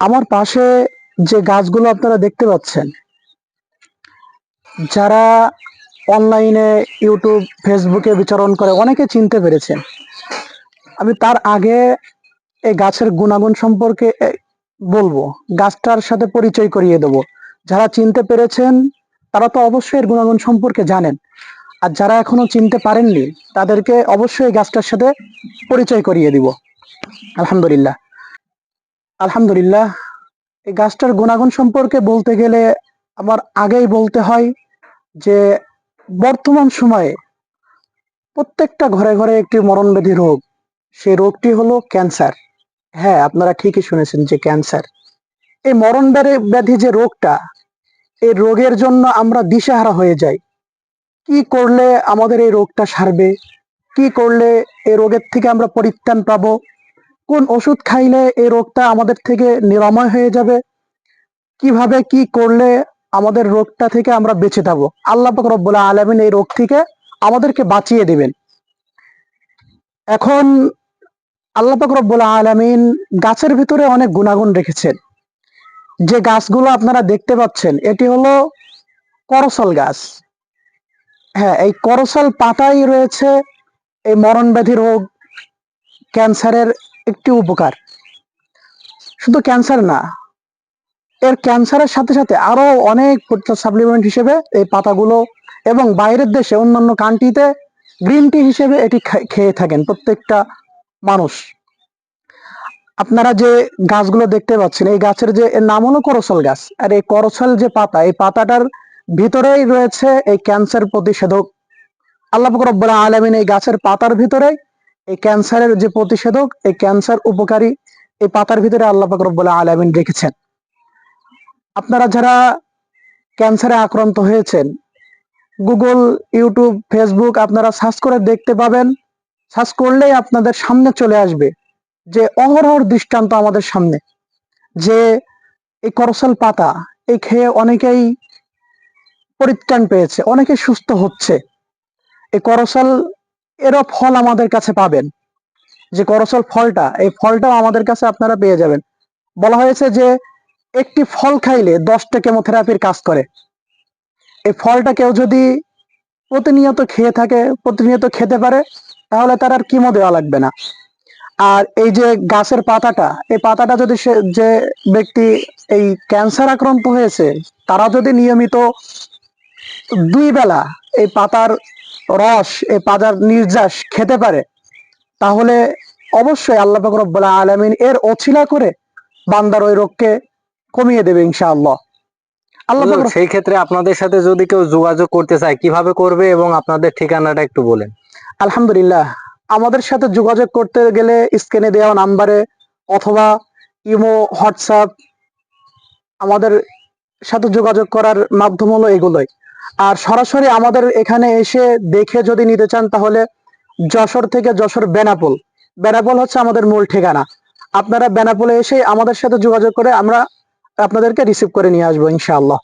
আমার পাশে যে গাছগুলো আপনারা দেখতে পাচ্ছেন, যারা অনলাইনে ইউটিউব, ফেসবুকে বিচরণ করে অনেকে চিনতে পেরেছেন। আমি তার আগে এই গাছের গুণাগুণ সম্পর্কে বলব, গাছটার সাথে পরিচয় করিয়ে দেব। যারা চিনতে পেরেছেন, তারা তো অবশ্যই এর গুণাগুণ সম্পর্কে জানেন। আর যারা এখনও চিনতে পারেননি, তাদেরকে অবশ্যই গাছটার সাথে পরিচয় করিয়ে দিব। আলহামদুলিল্লাহ। আলহামদুলিল্লাহ, এই গাছটার গুণাগুণ সম্পর্কে বলতে গেলে আমার আগেই বলতে হয় যে বর্তমান সময়ে প্রত্যেকটা ঘরে ঘরে একটি মরণব্যাধি রোগ। সেই রোগটি হলো ক্যান্সার। হ্যাঁ আপনারা ঠিকই শুনেছেন যে ক্যান্সার। এই মরণ ব্যাধি- ব্যাধি যে রোগটা, এই রোগের জন্য আমরা দিশাহারা হয়ে যাই। কি করলে আমাদের এই রোগটা সারবে? কি করলে এই রোগের থেকে আমরা পরিত্রাণ পাবো? কোন ওষুধ খাইলে এই রোগটা আমাদের থেকে নিরাময় হয়ে যাবে? কীভাবে কি করলে আমাদের রোগটা থেকে আমরা বেঁচে থাকব আল্লাহ রব্বুল আলমিন এই রোগ থেকে আমাদেরকে বাঁচিয়ে দিবেন। এখন আল্লাহ রব্বুল আলমিন গাছের ভিতরে অনেক গুণাগুণ রেখেছেন। যে গাছগুলো আপনারা দেখতে পাচ্ছেন, এটি হলো করসল গাছ। হ্যাঁ এই করসল পাতাই রয়েছে এই মরণ ব্যাধি রোগ, ক্যান্সারের একটি উপকার। শুধু ক্যান্সার না, এর ক্যান্সারের সাথে সাথে আরও অনেক সাপ্লিমেন্ট হিসেবে এই পাতাগুলো এবং বাইরের দেশে অন্যান্য কান্ট্রিতে গ্রিন টি হিসেবে এটি খেয়ে থাকেন প্রত্যেকটা মানুষ। আপনারা যে গাছগুলো দেখতে পাচ্ছেন, এই গাছের যে, এর নাম হলো করসল গাছ। আর এই করসল যে পাতা, এই পাতাটার ভিতরেই রয়েছে এই ক্যান্সার প্রতিষেধক। আল্লাহ রব্বুল আলামিন এই গাছের পাতার ভিতরে এই ক্যান্সারের যে প্রতিষেধক, এই ক্যান্সার উপকারী, এই পাতার ভিতরে আল্লাহ রব্বুল আলামিন রেখেছেন। আপনারা যারা ক্যান্সারে আক্রান্ত হয়েছেন, গুগল, ইউটিউব, ফেসবুক, আপনারা সার্চ করে দেখতে পাবেন। সার্চ করলেই আপনাদের সামনে চলে আসবে যে অহরহর দৃষ্টান্ত আমাদের সামনে। যে এই করসল পাতা, এই খেয়ে অনেকেই পরিত্রাণ পেয়েছে, অনেকে সুস্থ হচ্ছে। এই করসল এরও ফল আমাদের কাছে পাবেন। যে করসল ফলটা, এই ফলটাও আমাদের কাছে আপনারা পেয়ে যাবেন। বলা হয়েছে যে, একটি ফল খাইলে দশটা কেমোথেরাপির কাজ করে। এই ফলটা কেউ যদি প্রতিনিয়ত খেয়ে থাকে, প্রতিনিয়ত খেতে পারে, তাহলে তার আর কিমো দেওয়া লাগবে না। আর এই যে গাছের পাতাটা, এই পাতাটা যদি সে, যে ব্যক্তি এই ক্যান্সার আক্রান্ত হয়েছে, তারা যদি নিয়মিত দুই বেলা এই পাতার রস এই পাতার নির্যাস খেতে পারে তাহলে অবশ্যই আল্লাহ রব্বুল আলামিন এর অছিলা করে বান্দার ওই রোগকে কমিয়ে দেবে ইনশাআল্লাহ। আল্লাহ সেই ক্ষেত্রে আপনাদের সাথে যদি কেউ যোগাযোগ করতে চায় কীভাবে করবে এবং আপনাদের ঠিকানাটা একটু বলেন? আলহামদুলিল্লাহ আমাদের সাথে যোগাযোগ করতে গেলে স্ক্রিনে দেওয়া নাম্বারে অথবা ইমো হোয়াটসঅ্যাপ আমাদের সাথে যোগাযোগ করার মাধ্যম হলো এগুলোই। আর সরাসরি আমাদের এখানে এসে দেখে যদি নিতে চান তাহলে যশোর থেকে যশোর বেনাপোল। বেনাপোল হচ্ছে আমাদের মূল ঠিকানা। আপনারা বেনাপোলে এসে আমাদের সাথে যোগাযোগ করে আমরা আপনাদেরকে রিসিভ করে নিয়ে আসব, ইনশাআল্লাহ।